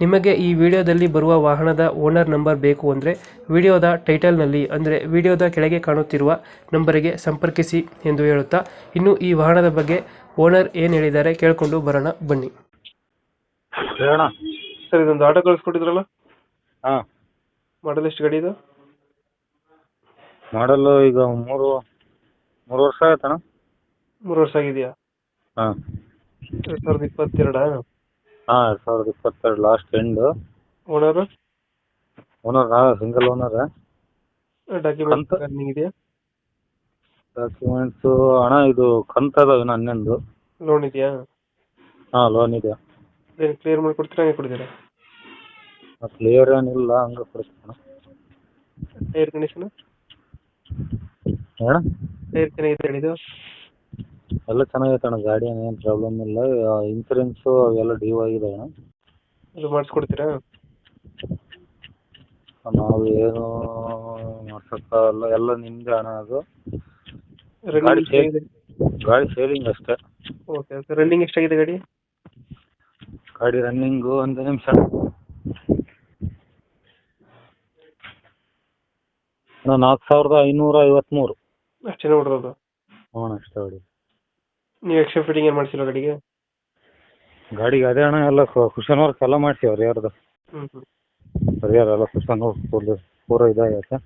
ನಿಮಗೆ ಈ ವಿಡಿಯೋದಲ್ಲಿ ಬರುವ ವಾಹನದ ಓನರ್ ನಂಬರ್ ಬೇಕು ಅಂದರೆ ವಿಡಿಯೋದ ಟೈಟಲ್ನಲ್ಲಿ ಅಂದರೆ ವಿಡಿಯೋದ ಕೆಳಗೆ ಕಾಣುತ್ತಿರುವ ನಂಬರಿಗೆ ಸಂಪರ್ಕಿಸಿ ಎಂದು ಹೇಳುತ್ತಾ ಇನ್ನು ಈ ವಾಹನದ ಬಗ್ಗೆ ಓನರ್ ಏನು ಹೇಳಿದ್ದಾರೆ ಕೇಳಿಕೊಂಡು ಬರೋಣ ಬನ್ನಿ. ಹೇಳೋಣ ಸರ್ ಇದೊಂದು ಆಟೋ ಕಳಿಸ್ಕೊಟ್ಟಿದ್ರಲ್ಲ? ಹಾಂ. ಮಾಡಲ್ ಎಷ್ಟು ಗಾಡಿ ಇದು? ಮಾಡಲು ಈಗ ಮೂರು ಮೂರು ವರ್ಷ ಆಯ್ತಣ್ಣ. ಮೂರು ವರ್ಷ ಆಗಿದೆಯಾ? ಹಾಂ. ಎರಡು ಸಾವಿರದ ಇಪ್ಪತ್ತೆರಡಾ? ಹಾಂ ಎರಡು ಸಾವಿರದ ಇಪ್ಪತ್ತೆರಡು last end owner owner single owner document running ಇದೆಯಾ? ಡಾಕ್ಯುಮೆಂಟ್ಸು ಅಣ್ಣ ಇದು ಕಂತು ಅದಾವ ಇನ್ನು ಹನ್ನೊಂದು. ಲೋನ್ ಇದೆಯಾ? ಹಾಂ ಲೋನ್ ಇದೆ. ಏನು ಕ್ಲಿಯರ್ ಮಾಡಿ ಕೊಡ್ತೀರಾ ಹಂಗೆ ಕೊಡ್ತೀರಾ? ಕ್ಲಿಯರ್ ಏನಿಲ್ಲ ಹಂಗೆ ಕೊಡ್ತೀನಿ. ಟೈರ್ ಕಂಡೀಷನ್ ಅಣ್ಣ ಟೈರ್ ಚೆನ್ನಾಗಿದೆ ಹೇಳಿದ್ದು. ಎಲ್ಲ ಚೆನ್ನಾಗೈತೆ ಅಣ್ಣ ಗಾಡಿ ಏನು ಪ್ರಾಬ್ಲಮ್ ಇಲ್ಲ. ಇನ್ಸೂರೆನ್ಸು ಅವೆಲ್ಲ ಡ್ಯೂ ಆಗಿದೆ ಅಣ್ಣ ಇದು ಮಾಡಿಸ್ಕೊಡ್ತೀರಾ? ನಾವು ಏನು ಮಾಡ್ಸೋಕ್ಕಲ್ಲ ಎಲ್ಲ ನಿಮ್ಮದೇ ಹಣ ಅದು. ಗಾಡಿ ಎಷ್ಟಾಗಿದೆ? ಗಾಡಿ ಸೇಲಿಂಗ್ ಅಷ್ಟೇ. ಓಕೆ ಓಕೆ ರನ್ನಿಂಗ್ ಎಷ್ಟಾಗಿದೆ ಗಾಡಿ? ಗಾಡಿ ರನ್ನಿಂಗು ಒಂದು ನಿಮಿಷ. ನಾಲ್ಕು ಸಾವಿರದ ಐನೂರ ಐವತ್ತ್ಮೂರು ಅಷ್ಟೇ ನೋಡಿರೋದು ಹ್ಞೂ ಅಷ್ಟೇ ಗಾಡಿ. ನೀವು ಎಕ್ಸ್ಟ್ರಾ ಫಿಟ್ಟಿಂಗ್ ಏನು ಮಾಡಿಸಿಲ್ಲ ಗಾಡಿಗೆ? ಗಾಡಿಗೆ ಅದೇ ಅಣ್ಣ ಎಲ್ಲ ಕುಶನ್ ವರ್ಕ್ ಎಲ್ಲ ಮಾಡ್ಸೀವಿ ರಿಯರ್ದು ಹ್ಞೂ ಹ್ಞೂ ಎಲ್ಲ ಕುಶನ್ ವರ್ಕ್ ಫುಲ್ ಪೂರ ಇದಾಗೈತೆ.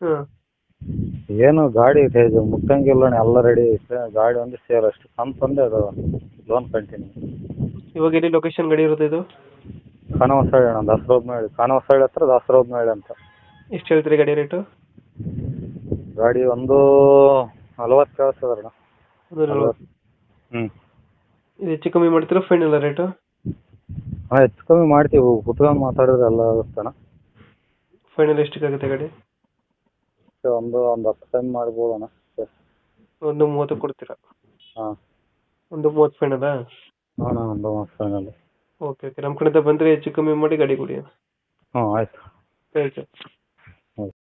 ಹಾಂ. ಏನು ಗಾಡಿ ಇದೆ ಇದು ಮುಟ್ಟಂಗಿಲ್ಲ ಅಣ್ಣ ಎಲ್ಲ ರೆಡಿ ಐತೆ. ಗಾಡಿ ಒಂದು ಸೇರ್ ಅಷ್ಟು ಕಂತು ಒಂದೇ ಅದು ಲೋನ್ ಕಂಟಿನ್ಯೂ ಇವಾಗ ಎಲ್ಲಿ ಲೊಕೇಶನ್ ಗಾಡಿ ಇರುತ್ತೆ ಇದು? ಖಾನವಸಳ್ಳಿ ಅಣ್ಣ ದಾಸರೋದ್ ಮೇಳಿ ಖಾನವಸಳ್ಳಿ ಹತ್ರ ದಾಸರೋದ್ ಮೇಳಿ ಅಂತ. ಎಷ್ಟು ಹೇಳ್ತೀರಿ ಗಾಡಿ ರೇಟು ಗಾಡಿ ಒಂದು ನಲ್ವತ್ತು ನಲ್ವತ್ತು. ಹ್ಞೂ ಇದು ಹೆಚ್ಚು ಕಮ್ಮಿ ಮಾಡ್ತೀರಾ ಫೈನಲ್ ರೇಟು ಹಾಂ ಹೆಚ್ಚು ಕಮ್ಮಿ ಮಾಡ್ತೀವಿ. ಕುತ್ಕೊಂಡು ಮಾತಾಡಿದ್ರೆ ಎಲ್ಲ ಆಗುತ್ತಣ್ಣ ಫೈನಲ್ ಎಷ್ಟಕ್ಕಾಗುತ್ತೆ ಗಾಡಿ? ಒಂದು ಒಂದು ಹತ್ತು ಟೈಮ್ ಮಾಡ್ಬೋದಣ್ಣ. ಒಂದು ಮೂವತ್ತು ಕೊಡ್ತೀರಾ? ಹಾಂ. ಒಂದು ಮೂವತ್ತು ಫೈನಲ್ಲಾ ಹಾಂ ಒಂದು ಫೈನಲ್ ಓಕೆ ಓಕೆ ನಮ್ಮ ಕಡೆಯಿಂದ ಬಂದರೆ ಹೆಚ್ಚು ಕಮ್ಮಿ ಮಾಡಿ ಗಾಡಿ ಕೊಡಿ. ಹ್ಞೂ ಆಯ್ತು. Thank you